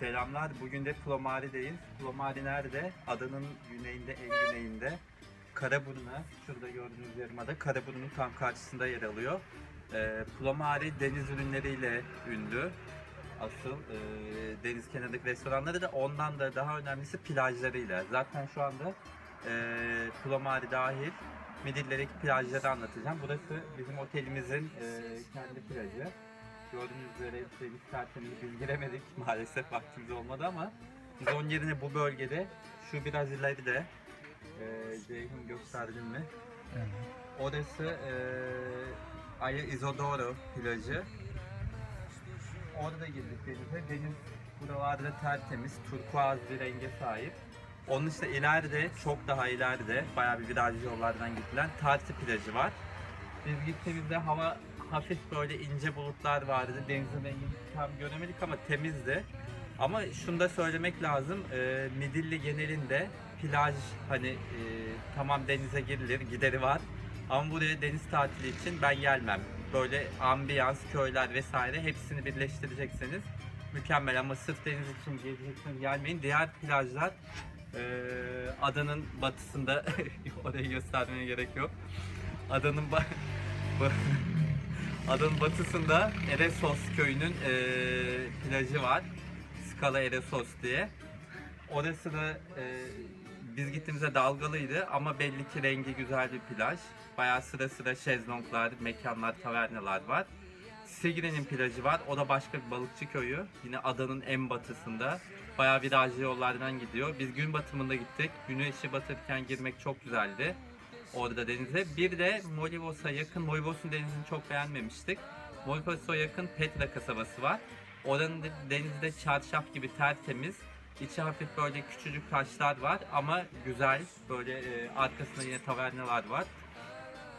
Selamlar. Bugün de Plomari'deyiz. Plomari nerede? Adanın güneyinde, en güneyinde. Karaburun'a, şurada gördüğünüz yarımada Karaburun'un tam karşısında yer alıyor. Ee, Plomari deniz ürünleriyle ünlü. Asıl e, deniz kenarındaki restoranları da ondan da daha önemlisi plajlarıyla. Zaten şu anda e, Plomari dahil Midilli'deki plajları anlatacağım. Burası bizim otelimizin e, kendi plajı. Gördüğünüz üzere deniz tertemiz biz giremedik maalesef vaktimiz olmadı ama biz onun yerine bu bölgede şu biraz ileride e, Ceyhun gösterdin mi? Orası e, Aya Isodoro plajı. Orada girdik denize. Deniz buralarda tertemiz, turkuaz bir renge sahip. Onun işte ileride, çok daha ileride, bayağı bir virajlı yollardan gidilen Tartı plajı var. Biz gittiğimizde hava hafif böyle ince bulutlar vardı. Denizin rengini tam göremedik ama temizdi. Ama şunu da söylemek lazım. E, Midilli genelinde plaj hani e, tamam denize girilir, gideri var. Ama buraya deniz tatili için ben gelmem. Böyle ambiyans, köyler vesaire hepsini birleştirecekseniz mükemmel ama sırf deniz için gelecekseniz gelmeyin. Diğer plajlar e, adanın batısında orayı göstermeye gerek yok. Adanın ba- adanın batısında Eresos köyünün e, plajı var. Skala Eresos diye. Orası da e, biz gittiğimizde dalgalıydı ama belli ki rengi güzel bir plaj. Bayağı sıra sıra şezlonglar, mekanlar, tavernalar var. Sigri'nin plajı var. O da başka bir balıkçı köyü. Yine adanın en batısında. Bayağı virajlı yollardan gidiyor. Biz gün batımında gittik. Güneşi batırken girmek çok güzeldi. Orada denize. Bir de Molivos'a yakın, Molivos'un denizini çok beğenmemiştik. Molivos'a yakın Petra kasabası var. Oranın de- denizi de çarşaf gibi tertemiz. İçi hafif böyle küçücük taşlar var ama güzel. Böyle e, arkasında yine tavernalar var.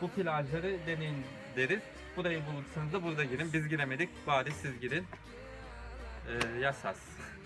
Bu plajları deneyin deriz. Burayı bulursanız da burada girin. Biz giremedik. Bari siz girin. E, yasas.